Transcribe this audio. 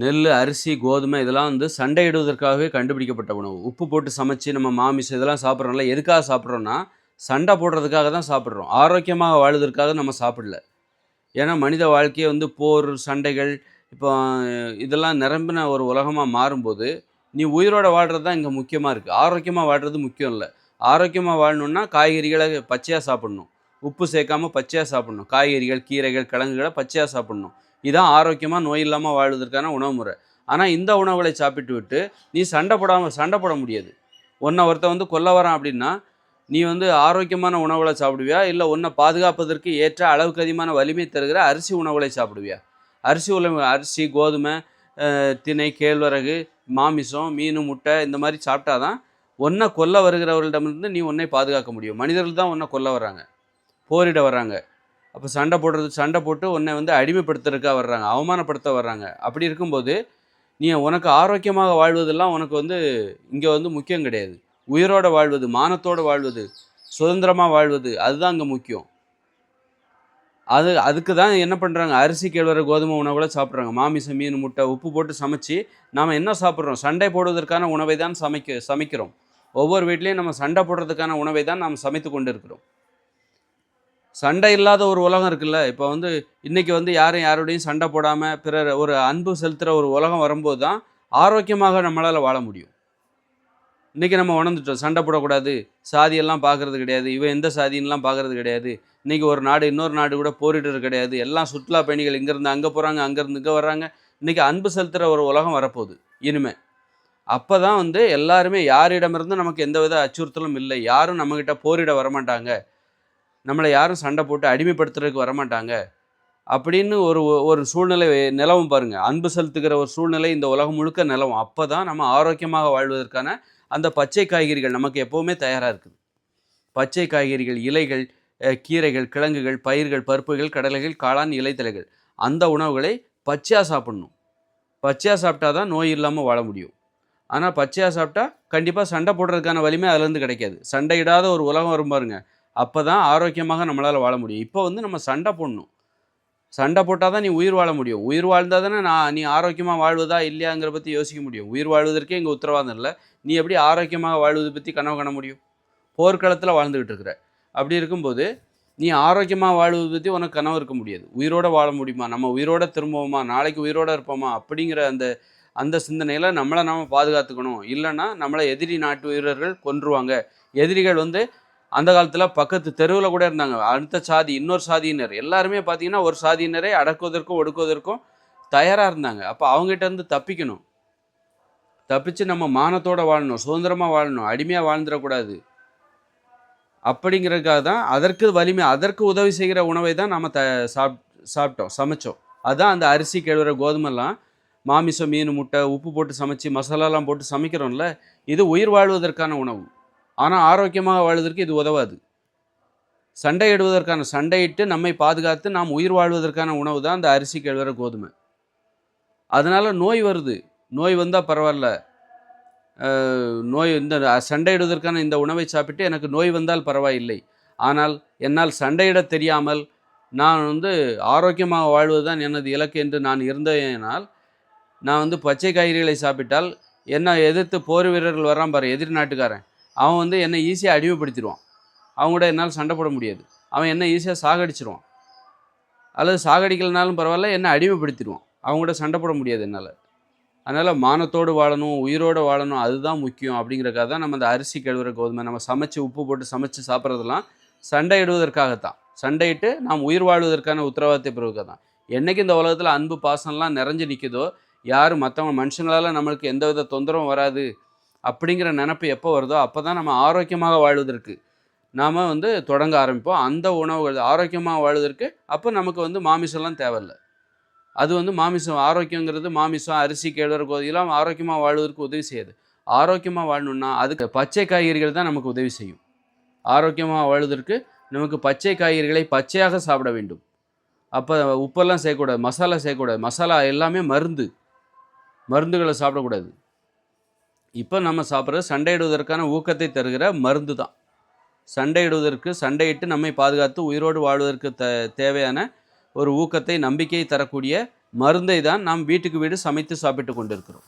நெல் அரிசி கோதுமை இதெல்லாம் வந்து சண்டையிடுவதற்காகவே கண்டுபிடிக்கப்பட்ட உணவு. உப்பு போட்டு சமைச்சு நம்ம மாமிசம் இதெல்லாம் சாப்பிட்றோம்ல எதுக்காக சாப்பிட்றோன்னா சண்டை போடுறதுக்காக தான் சாப்பிட்றோம். ஆரோக்கியமாக வாழுவதற்காக நம்ம சாப்பிடல. ஏன்னா மனித வாழ்க்கையை வந்து போர் சண்டைகள் இப்போ இதெல்லாம் நிரம்பின ஒரு உலகமாக மாறும்போது நீ உயிரோட வாழ்கிறது தான் இங்கே முக்கியமாக இருக்குது ஆரோக்கியமாக வாழ்கிறது முக்கியம் இல்லை. ஆரோக்கியமாக வாழணுன்னா காய்கறிகளை பச்சையாக சாப்பிடணும். உப்பு சேர்க்காம பச்சையாக சாப்பிடணும். காய்கறிகள் கீரைகள் கிழங்குகளை பச்சையாக சாப்பிடணும். இதான் ஆரோக்கியமாக நோய் இல்லாமல் வாழ்வதற்கான உணவு முறை ஆனால் இந்த உணவுகளை சாப்பிட்டு விட்டு நீ சண்டை போடாமல் சண்டை போட முடியாது. ஒன்றை ஒருத்தன் வந்து கொல்ல வரான் அப்படின்னா நீ வந்து ஆரோக்கியமான உணவுகளை சாப்பிடுவியா? இல்லை உன்னை பாதுகாப்பதற்கு ஏற்ற அளவுக்கு அதிகமான வலிமை தருகிற அரிசி உணவுகளை சாப்பிடுவியா? அரிசி உணவு அரிசி கோதுமை திணை கேழ்வரகு மாமிசம் மீன் முட்டை இந்த மாதிரி சாப்பிட்டாதான் ஒன்றை கொல்ல வருகிறவர்களிடமிருந்து நீ உன்னை பாதுகாக்க முடியும். மனிதர்கள் தான் உன்னை கொல்ல வர்றாங்க. போரிட வர்றாங்க. அப்போ சண்டை போடுறது சண்டை போட்டு உன்னை வந்து அடிமைப்படுத்துறதுக்காக வர்றாங்க அவமானப்படுத்த வர்றாங்க. அப்படி இருக்கும்போது நீ உனக்கு ஆரோக்கியமாக வாழ்வதெல்லாம் உனக்கு வந்து இங்கே வந்து முக்கியம் கிடையாது. உயிரோட வாழ்வது மானத்தோடு வாழ்வது சுதந்திரமாக வாழ்வது அதுதான் அங்கே முக்கியம். அது அதுக்கு தான் என்ன பண்ணுறாங்க அரிசி கேழ்வர கோதுமை உணவுகளை சாப்பிட்றாங்க. மாமிசம் மீன் முட்டை உப்பு போட்டு சமைச்சு நாம் என்ன சாப்பிட்றோம்? சண்டை போடுவதற்கான உணவை தான் சமைக்க சமைக்கிறோம். ஒவ்வொரு வீட்லேயும் நம்ம சண்டை போடுறதுக்கான உணவை தான் நாம் சமைத்து கொண்டு இருக்கிறோம் சண்டை இல்லாத ஒரு உலகம் இருக்குல்ல. இப்போ வந்து இன்றைக்கி வந்து யாரும் யாரோடையும் சண்டை போடாமல் பிறர் ஒரு அன்பு செலுத்துகிற ஒரு உலகம் வரும்போது தான் ஆரோக்கியமாக நம்மளால் வாழ முடியும். இன்றைக்கி நம்ம உணர்ந்துட்டோம். சண்டை போடக்கூடாது. சாதியெல்லாம் பார்க்கறது கிடையாது. இவன் எந்த சாதின்லாம் பார்க்கறது கிடையாது. இன்றைக்கி ஒரு நாடு இன்னொரு நாடு கூட போரிடுறது கிடையாது. எல்லாம் சுற்றுலா பயணிகள் இங்கேருந்து அங்கே போகிறாங்க அங்கேருந்து இங்கே வர்றாங்க. இன்றைக்கி அன்பு செலுத்துகிற ஒரு உலகம் வரப்போகுது. இனிமே. அப்போ தான் வந்து எல்லாருமே யாரிடமிருந்து நமக்கு எந்த வித அச்சுறுத்தலும் இல்லை. யாரும் நம்மக்கிட்ட போரிட வரமாட்டாங்க. நம்மளை யாரும் சண்டை போட்டு அடிமைப்படுத்துறதுக்கு வரமாட்டாங்க. அப்படின்னு ஒரு ஒரு சூழ்நிலை நிலவும் பாருங்கள் அன்பு செலுத்துகிற ஒரு சூழ்நிலை இந்த உலகம் முழுக்க நிலவும். அப்போ தான் நம்ம ஆரோக்கியமாக வாழ்வதற்கான அந்த பச்சை காய்கறிகள் நமக்கு எப்போவுமே தயாராக இருக்குது. பச்சை காய்கறிகள் இலைகள் கீரைகள் கிழங்குகள் பயிர்கள் பருப்புகள் கடலைகள் காளான் இலைத்தலைகள். அந்த உணவுகளை பச்சையாக சாப்பிடணும். பச்சையாக சாப்பிட்டா தான் நோய் இல்லாமல் வாழ முடியும். ஆனால் பச்சையாக சாப்பிட்டா கண்டிப்பாக சண்டை போடுறதுக்கான வலிமை அதுலேருந்து கிடைக்காது. சண்டையிடாத ஒரு உலகம் வரும் பாருங்கள் அப்போ தான் ஆரோக்கியமாக நம்மளால் வாழ முடியும். இப்போ வந்து நம்ம சண்டை போடணும். சண்டை போட்டால் தான் நீ உயிர் வாழ முடியும். உயிர் வாழ்ந்தால் தானே நான் நீ ஆரோக்கியமாக வாழ்வதா இல்லையாங்கிற பற்றி யோசிக்க முடியும். உயிர் வாழ்வதற்கே இங்கே உத்தரவாதம் இல்லை. நீ எப்படி ஆரோக்கியமாக வாழ்வதை பற்றி கனவு காண முடியும்? போர்க்களத்தில் வாழ்ந்துக்கிட்டு இருக்கிற. அப்படி இருக்கும்போது நீ ஆரோக்கியமாக வாழ்வதை பற்றி உனக்கு கனவு இருக்க முடியாது. உயிரோட வாழ முடியுமா? நம்ம உயிரோட திரும்புவோமா? நாளைக்கு உயிரோடு இருப்போமா? அப்படிங்கிற அந்த அந்த சிந்தனையில் நம்மளை நாம் பாதுகாத்துக்கணும். இல்லைன்னா நம்மளை எதிரி நாட்டு வீரர்கள் கொன்றுவாங்க. எதிரிகள் வந்து அந்த காலத்தில் பக்கத்து தெருவில் கூட இருந்தாங்க. அடுத்த சாதி இன்னொரு சாதியினர். எல்லாருமே பார்த்தீங்கன்னா ஒரு சாதியினரை அடக்குவதற்கும் ஒடுக்குவதற்கும் தயாராக இருந்தாங்க. அப்போ அவங்ககிட்ட இருந்து தப்பிக்கணும். தப்பிச்சு நம்ம மானத்தோடு வாழணும் சுதந்திரமாக வாழணும் அடிமையாக வாழ்ந்துடக்கூடாது. அப்படிங்கிறதுக்காக தான் அதற்கு வலிமை அதற்கு உதவி செய்கிற உணவை தான் நம்ம த சாப் சாப்பிட்டோம் சமைச்சோம். அதுதான் அந்த அரிசி கேழ்வர கோதுமைலாம் மாமிசம் மீன் முட்டை உப்பு போட்டு சமைச்சு மசாலாலாம் போட்டு சமைக்கிறோம்ல இது உயிர் வாழ்வதற்கான உணவு. ஆனால் ஆரோக்கியமாக வாழ்வதற்கு இது உதவாது. சண்டையிடுவதற்கான சண்டையிட்டு நம்மை பாதுகாத்து நாம் உயிர் வாழ்வதற்கான உணவு தான் அந்த அரிசி கேழ்வர கோதுமை. அதனால் நோய் வருது. நோய் வந்தால் பரவாயில்ல. நோய் இந்த சண்டையிடுவதற்கான இந்த உணவை சாப்பிட்டு எனக்கு நோய் வந்தால் பரவாயில்லை. ஆனால் என்னால் சண்டையிட தெரியாமல் நான் வந்து ஆரோக்கியமாக வாழ்வது தான் எனது இலக்கு என்று நான் இருந்தேனால் நான் வந்து பச்சை காய்கறிகளை சாப்பிட்டால் என்ன எதிர்த்து போர் வீரர்கள் வரான் பாரு எதிர் நாட்டுக்காரன். அவன் வந்து என்னை ஈஸியாக அடிமைப்படுத்திடுவான். அவங்க கூட என்னால் சண்டை போட முடியாது. அவன் என்னை ஈஸியாக சாகடிச்சிருவான். அல்லது சாகடிக்கலனாலும் பரவாயில்ல என்னை அடிமைப்படுத்திடுவான். அவங்க கூட சண்டை போட முடியாது என்னால். அதனால் மானத்தோடு வாழணும் உயிரோடு வாழணும் அதுதான் முக்கியம் அப்படிங்கிறக்காக தான் நம்ம அந்த அரிசி கழுவுற கோதுமை நம்ம சமைச்சு உப்பு போட்டு சமைச்சு சாப்பிட்றதெல்லாம் சண்டையிடுவதற்காகத்தான் சண்டையிட்டு நாம் உயிர் வாழ்வதற்கான உத்தரவாதத்தை பெறுவதற்காக தான். என்றைக்கு இந்த உலகத்தில் அன்பு பாசம்லாம் நிறைஞ்சு நிற்குதோ யார் மற்றவங்க மனுஷங்களால் நம்மளுக்கு எந்தவித தொந்தரவும் வராது. அப்படிங்கிற நினப்பு எப்போ வருதோ அப்போ தான் நம்ம ஆரோக்கியமாக வாழ்வதற்கு நாம் வந்து தொடங்க ஆரம்பிப்போம். அந்த உணவுகள் ஆரோக்கியமாக வாழ்வதற்கு அப்போ நமக்கு வந்து மாமிசம்லாம் தேவையில்ல. அது வந்து மாமிசம் ஆரோக்கியங்கிறது மாமிசம் அரிசி கேழ்வரகு கோதிலாம் ஆரோக்கியமாக வாழ்வதற்கு உதவி செய்யாது. ஆரோக்கியமாக வாழணும்னா அதுக்கு பச்சை காய்கறிகள் தான் நமக்கு உதவி செய்யும். ஆரோக்கியமாக வாழ்வதற்கு நமக்கு பச்சை காய்கறிகளை பச்சையாக சாப்பிட வேண்டும். அப்போ உப்பெல்லாம் செய்யக்கூடாது மசாலா செய்யக்கூடாது. மசாலா எல்லாமே மருந்து. மருந்துகளை சாப்பிடக்கூடாது. இப்போ நம்ம சாப்பிட்றது சண்டையிடுவதற்கான ஊக்கத்தை தருகிற மருந்து தான். சண்டையிடுவதற்கு சண்டையிட்டு நம்மை பாதுகாத்து உயிரோடு வாழ்வதற்கு த தேவையான ஒரு ஊக்கத்தை நம்பிக்கையை தரக்கூடிய மருந்தை தான் நாம் வீட்டுக்கு வீடு சமைத்து சாப்பிட்டு கொண்டிருக்கிறோம்.